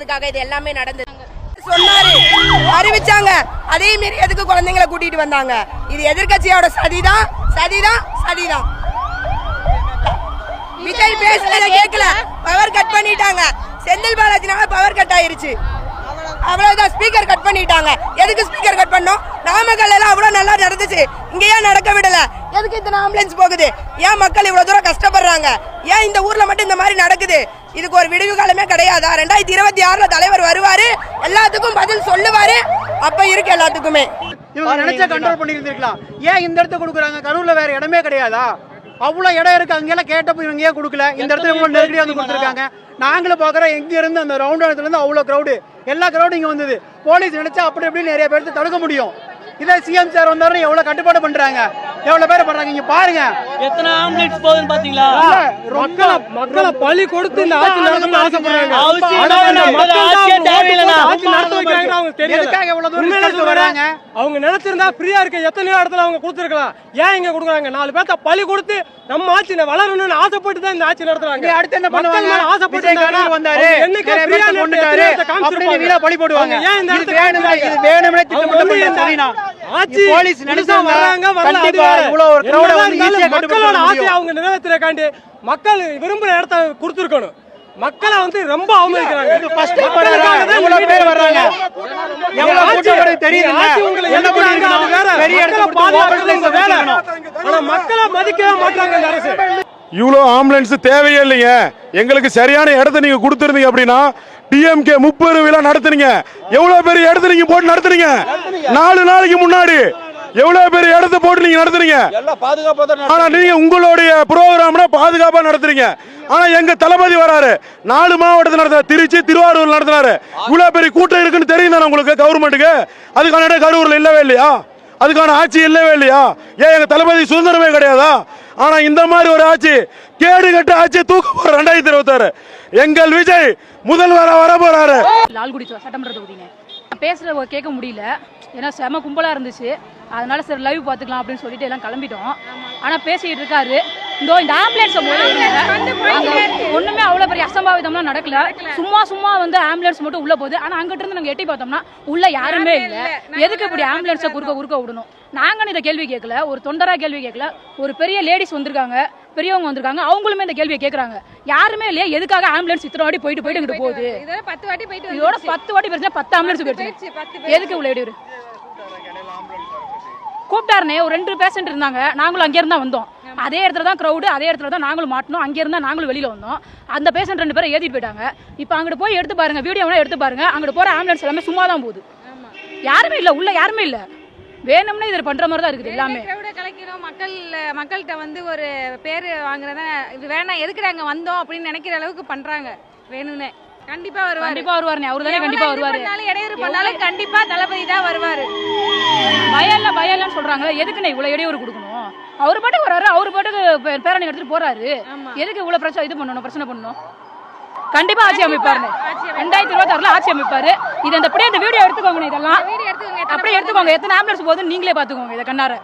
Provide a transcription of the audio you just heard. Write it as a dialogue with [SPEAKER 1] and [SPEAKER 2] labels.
[SPEAKER 1] பண்றதுக்காக இது எல்லாமே நடந்தது. சொன்னாரு. அறிவிச்சாங்க. அதே மாரி எதுக்கு குழந்தைங்களை கூட்டிட்டு வந்தாங்க? இது எதிர்க்கட்சியோட சதிதான் சதிதான் சதிதான் விஜய் பேசுறத கேட்கல பவர் கட் பண்ணிட்டாங்க. செந்தில் பாலாஜினால பவர் கட் ஆயிருச்சு. அவ்வளவுதான். ஸ்பீக்கர் கட் பண்ணிட்டாங்க. எதுக்கு ஸ்பீக்கர் கட் பண்ணோம்? நாமக்கல் எல்லாம் அவ்வளவு நல்லா நடந்துச்சு. இங்க ஏன் நடக்க விடல. எதுக்கு இத்தனை ஆம்புலன்ஸ் போகுது? ஏன் மக்கள் இவ்வளவு தூரம் கஷ்டப்படுறாங்க? ஏன் இந்த ஊர்ல மட்டும் இந்த மாதிரி நடக்குது? இதுக்கு ஒரு விடிவு காலமே கிடையாதா? ரெண்டாயிரத்தி இருபத்தி ஆறுல தலைவர் வருவாரு எல்லாத்துக்கும் பதில் சொல்லுவாரு. அப்ப இருக்கு எல்லாத்துக்குமே.
[SPEAKER 2] இவங்க நினைச்சா கண்ட்ரோல் பண்ணியிருந்திருக்கலாம். ஏன் இந்த இடத்த கொடுக்குறாங்க? கரூர்ல வேற இடமே கிடையாதா? அவ்வளோ இடம் இருக்கு அங்கெல்லாம் கேட்டப்போ இவங்க ஏன் கொடுக்கல? இந்த இடத்துல இவ்வளோ நெருக்கடியாக வந்து கொடுத்துருக்காங்க. நாங்களும் பார்க்குறோம் எங்க இருந்து அந்த ரவுண்ட் இடத்துல இருந்து அவ்வளோ க்ரௌடு எல்லா க்ரௌடும் இங்கே வந்தது. போலீஸ் நினைச்சா அப்படி இப்படி நிறைய பேர்த்து தடுக்க முடியும். இதே சிஎம் சார் வந்தாருன்னு எவ்வளோ கட்டுப்பாடு பண்றாங்க? எவ்வளோ பேர் பண்றாங்க? இங்க பாருங்க.
[SPEAKER 3] எத்தனை ஆம்புலன்ஸ் போகுதுன்னு பாத்தீங்களா?
[SPEAKER 2] ரொம்ப
[SPEAKER 4] மக்களை பலி கொடுத்து இந்த ஆட்சி நடத்தணும்னு ஆசைப்படுறாங்க
[SPEAKER 3] அவசியம்
[SPEAKER 4] ஆனா இந்த
[SPEAKER 3] இல்ல,
[SPEAKER 4] மக்கள் தான்
[SPEAKER 3] ஆட்சியே
[SPEAKER 4] அவங்க ஓட்டு
[SPEAKER 3] தேவையில்லைண்ணா.
[SPEAKER 4] போட்டு ஆட்சி நடத்த வைக்கிறாங்கன்னு அவங்களுக்கு தெரியல.
[SPEAKER 2] வராங்க?
[SPEAKER 4] அவங்க நினைச்சிருந்தா ஃப்ரீயா இருக்க எத்தனையோ இடத்துல அவங்க கொடுத்துருக்கலாம். ஏன் இங்க கொடுக்குறாங்க? நாலு பேர்த்த பலி கொடுத்து நம்ம ஆட்சி வளரணும்னு ஆசைப்பட்டு தான் இந்த ஆட்சி நடத்துறாங்க.
[SPEAKER 2] அடுத்து என்ன பண்ணுவாங்க?
[SPEAKER 4] ஆசைப்பட்டு
[SPEAKER 2] வந்தாரு.
[SPEAKER 4] என்னைக்கோ ஃப்ரீயா
[SPEAKER 2] கொண்டுட்டாரு. அப்படின்னு பழி போடுவாங்க.
[SPEAKER 4] ஏன் இந்த
[SPEAKER 2] இது
[SPEAKER 4] இடத்துக்கு
[SPEAKER 2] வேணும்னா இது? வேணும்னே திட்டமிட்ட சரினா
[SPEAKER 4] ஆட்சி
[SPEAKER 2] போலீஸ்
[SPEAKER 4] நினைச்சா வரல.
[SPEAKER 2] இவ்வளவு ஒரு வந்து ஈஸியா
[SPEAKER 4] மக்களோட அவங்க நிறைவேற்றுறக்காண்டி மக்கள் விரும்புற இடத்த கொடுத்துருக்கணும். மக்களை வந்து ரொம்ப அவமதிக்கிறாங்க.
[SPEAKER 2] எவ்வளவு பேர் வர்றாங்க? எவ்வளவு தெரியுது என்ன
[SPEAKER 4] வேற.
[SPEAKER 2] பெரிய இடத்துல
[SPEAKER 4] பாதுகாக்கிறது உங்க வேலை.
[SPEAKER 2] ஓபன்
[SPEAKER 4] ஆனா மக்களை மதிக்கவே மாட்டாங்க இந்த அரசு.
[SPEAKER 5] இவ்வளோ ஆம்புலன்ஸ் தேவையே இல்லைங்க. எங்களுக்கு சரியான இடத்த நீங்க கொடுத்துருந்தீங்க அப்படின்னா டிஎம்கே முப்பது விழா நடத்துனீங்க. எவ்வளவு பெரிய இடத்த நீங்க போட்டு நடத்துனீங்க? நாலு நாளைக்கு முன்னாடி. எவ்வளவு பெரிய இடத்த போட்டு நீங்க நடத்துறீங்க ஆனா நீங்க உங்களுடைய ப்ரோக்ராம்னா பாதுகாப்பா நடத்துறீங்க. ஆனா எங்க தளபதி வராரு. நாலு மாவட்டத்தில் நடத்துற திருச்சி திருவாரூர் நடத்துறாரு. இவ்வளவு பெரிய கூட்டம் இருக்குன்னு தெரியும் தானே உங்களுக்கு கவர்மெண்ட்டுக்கு அதுக்கான இடம் கரூர்ல இல்லவே இல்லையா? அதுக்கான ஆட்சி இல்லவே இல்லையா? ஏன் எங்க தளபதி சுதந்திரமே கிடையாதா? ஆனா இந்த மாதிரி ஒரு ஆட்சி கேடு கட்ட ஆட்சி தூக்க போற ரெண்டாயிரத்தி இருபத்தாறு. எங்கள் விஜய் முதல்வரா வர போறாரு
[SPEAKER 6] லால்குடி சட்டமன்ற தொகுதிங்க. பேசுகிறத கேட்க முடியல. ஏன்னா செம கும்பலாக இருந்துச்சு. அதனால சரி லைவ் பார்த்துக்கலாம் அப்படின்னு சொல்லிட்டு எல்லாம் கிளம்பிட்டோம். ஆனால் பேசிக்கிட்டு இருக்காரு. இதோ இந்த ஆம்புலன்ஸ் ஒன்றுமே அவ்வளோ பெரிய அசம்பாவிதம்லாம் நடக்கல. சும்மா சும்மா வந்து ஆம்புலன்ஸ் மட்டும் உள்ளே போகுது. ஆனால் அங்கிட்ட இருந்து நாங்கள் எட்டி பார்த்தோம்னா உள்ள யாருமே இல்லை. எதுக்கு இப்படி ஆம்புலன்ஸை குறுக்க குறுக்க விடணும்? நாங்கள் இந்த கேள்வி கேட்கல. ஒரு தொண்டரா கேள்வி கேட்கல. ஒரு பெரிய லேடிஸ் வந்திருக்காங்க. பெரியவங்க வந்திருக்காங்க அவங்களுமே இந்த கேள்வியை கேட்குறாங்க யாருமே இல்லையா எதுக்காக ஆம்புலன்ஸ் இத்தனை வாட்டி போயிட்டு போயிட்டு இங்கிட்டு போகுது?
[SPEAKER 7] இதோட பத்து வாட்டி போயிட்டு
[SPEAKER 6] இதோட. பத்து வாட்டி பிரச்சனை பத்து ஆம்புலன்ஸ்
[SPEAKER 7] போயிடுச்சு,
[SPEAKER 6] எதுக்கு இவ்வளோ இடையூறு? கூப்பிட்டாருனே ஒரு ரெண்டு பேஷண்ட் இருந்தாங்க. நாங்களும் அங்கே இருந்தா வந்தோம். அதே இடத்துல தான் க்ரௌடு அதே இடத்துல தான் நாங்களும் மாட்டணும் அங்கே இருந்தா நாங்களும் வெளியில வந்தோம். அந்த பேஷண்ட் ரெண்டு பேரை ஏத்திட்டு போயிட்டாங்க. இப்போ அங்கிட்டு போய் எடுத்து பாருங்க வீடியோ வேணா எடுத்து பாருங்க. அங்கிட்டு போற ஆம்புலன்ஸ் எல்லாமே சும்மா தான் போகுது யாருமே இல்ல உள்ள யாருமே இல்ல. வேணும்னே இதில் பண்ற மாதிரி தான் இருக்குது எல்லாமே.
[SPEAKER 7] மக்கள் மக்கள்கிட்ட வந்து ஒரு பேர் வாங்குறத இது வேணாம் எதுக்கு நாங்க வந்தோம் அப்படின்னு நினைக்கிற அளவுக்கு பண்றாங்க. வேணும்னே. கண்டிப்பா வருவாரு.
[SPEAKER 6] கண்டிப்பா வருவாருண்ணே. அவரு தானே கண்டிப்பா வருவாரு.
[SPEAKER 7] இடையூறு பண்ணாலும் கண்டிப்பா தளபதி தான் வருவாரு.
[SPEAKER 6] பயம் இல்லைன்னு சொல்றாங்களே எதுக்குண்ணே இவ்வளவு இடையூறு கொடுக்கணும்? அவர் பாட்டுக்கு வராரு அவர் பாட்டுக்கு பேரணி எடுத்துட்டு போறாரு. எதுக்கு இவ்வளவு பிரச்சனை இது பண்ணணும் பிரச்சனை பண்ணணும்? கண்டிப்பா ஆட்சி அமைப்பாருண்ணே. ரெண்டாயிரத்தி இருபத்தி ஆறுல ஆட்சி அமைப்பாரு. இது அந்த அப்படியே இந்த வீடியோ எடுத்துக்கோங்க இதெல்லாம்.
[SPEAKER 7] வீடியோ எடுத்துக்கோங்க எத்தனை
[SPEAKER 6] அப்படியே எடுத்துக்கோங்க. எத்தனை ஆம்புலன்ஸ் போகுதுன்னு நீங்களே பாத்துக்கோங்க இதை கண்ணார.